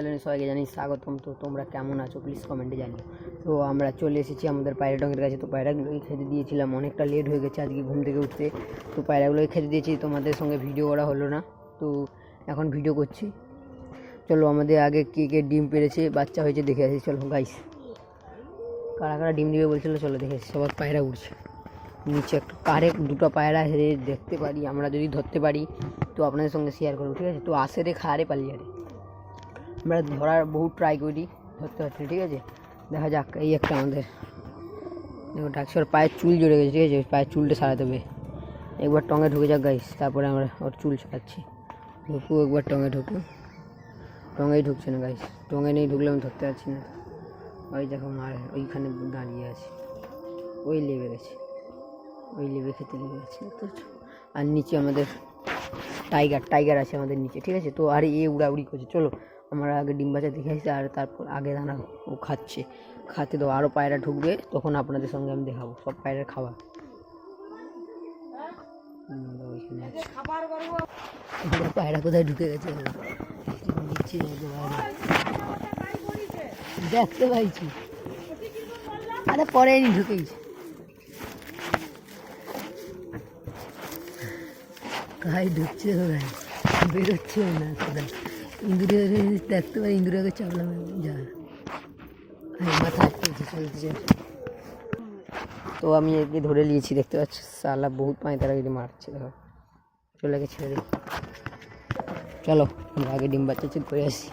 চ্যানেলে সবাইকে জানি স্বাগতম। তো তোমরা কেমন আছো? প্লিজ কমেন্টে জানিও। তো আমরা চলে এসেছি আমাদের পায়রা ডঙ্গের কাছে। তো পায়রাগুলোকে খেতে দিয়েছিলাম। অনেকটা লেট হয়ে গেছে আজকে ঘুম থেকে উঠতে। তো পায়রাগুলোকে খেতে দিয়েছি। তোমাদের সঙ্গে ভিডিও করা হলো না। তো এখন ভিডিও করছি। চলো আমাদের আগে কে কে ডিম পেরেছে, বাচ্চা হয়েছে দেখে আসি। চলো গাইস কারা কারা ডিম দিবে বলছিল, চলো দেখে আসি। সবার পায়রা উঠছে নিচে একটা কারে দুটো পায়রা হেরে দেখতে পারি। আমরা যদি ধরতে পারি, তো আপনাদের সঙ্গে শেয়ার করব, ঠিক আছে? তো আসে রে খারে পালিয়ে। রে আমরা ধরার বহু ট্রাই করি ধরতে পারছি ঠিক আছে? দেখা যাক, এই একটা আমাদের। দেখো, ডাকসর পায়ের চুল জড়ে গেছে, ঠিক আছে? পায়ের চুলটা সারাতে হবে একবার টঙে ঢুকে যাক গাইস তারপরে আমরা ওর চুল সারাচ্ছি ঢুকু একবার টঙে ঢুকু টঙেই ঢুকছে না গাইস টঙে নেই, ঢুকলে আমি ধরতে পারছি না। ওই দেখো, মার, ওইখানে দাঁড়িয়ে আছে। ওই লেবে গেছে। ওই লেবে খেতে লেগে গেছে? আর নিচে আমাদের টাইগার টাইগার আছে আমাদের নিচে, ঠিক আছে? তো আর এ উড়াউড়ি করছে। চলো আমরা আগে ডিম বাচ্চা দেখে আসছি আর তারপর আগে দানা ও খাচ্ছে। খাতে তো আরও পায়রা ঢুকবে, তখন আপনাদের সঙ্গে আমি দেখাবো, সব পায়রার খাবার। পায়রা কোথায় ঢুকে গেছে। দেখতে পাইছি। আরে পরে নি ঢুকেইছে গায়ে ঢুকছে বেরোচ্ছে না ইন্দুরে দেখতে পাই ইন্দুরাকে চাপলাম যা মাথা তো আমি একে ধরে নিয়েছি, দেখতে পাচ্ছি? সালা বহুত পায়ে তারা কিন্তু মারছে, দেখো। চলে গেছে। চলো, আমরা আগে ডিম বাচ্চা চেক করে আসি।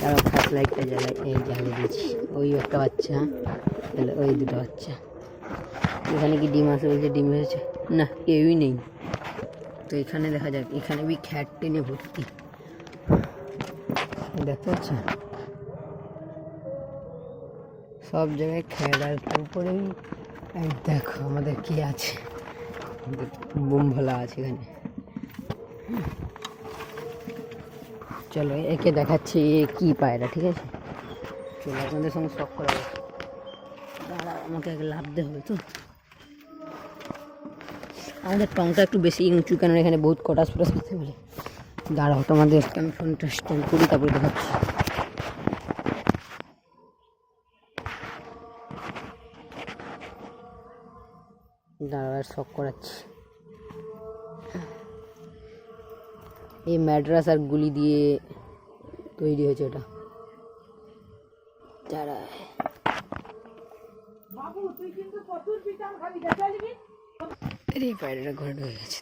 তারা ফার্স্ট লাইটটা জ্বালাই, এই জ্বালিয়ে দিয়েছি। ওই একটা বাচ্চা তাহলে ওই দুটো বাচ্চা। এখানে কি ডিম আছে বলছে? ডিম হয়েছে? না, কেউই নেই। তো এখানে দেখা যাক, এখানে বি খ্যাট টেনে ভর্তি। দেখতে পাচ্ছেন? সব জায়গায় খ্যাট আর তার উপরে এই দেখো আমাদের কি আছে। বোম ভোলা আছে এখানে। চলো একে দেখাচ্ছি কি পায়রা ঠিক আছে? চলো আপনাদের সঙ্গে শখ করা। দাঁড়াও, আমাকে লাভতে হবে তো। আমাদের টংটা একটু বেশি উঁচু কেন এখানে বহুত কটাস ফটাস করতে বলে। দাঁড়াও তোমাদের আমি ফোনটা স্ট্যান্ড করি তারপরে দেখাচ্ছি। দাঁড়াও আর শখ করাচ্ছি। এই ম্যাড্রাস আর গুলি দিয়ে তৈরি হয়েছে ওটা। পায়রাটা ঘরে ঢুকে গেছে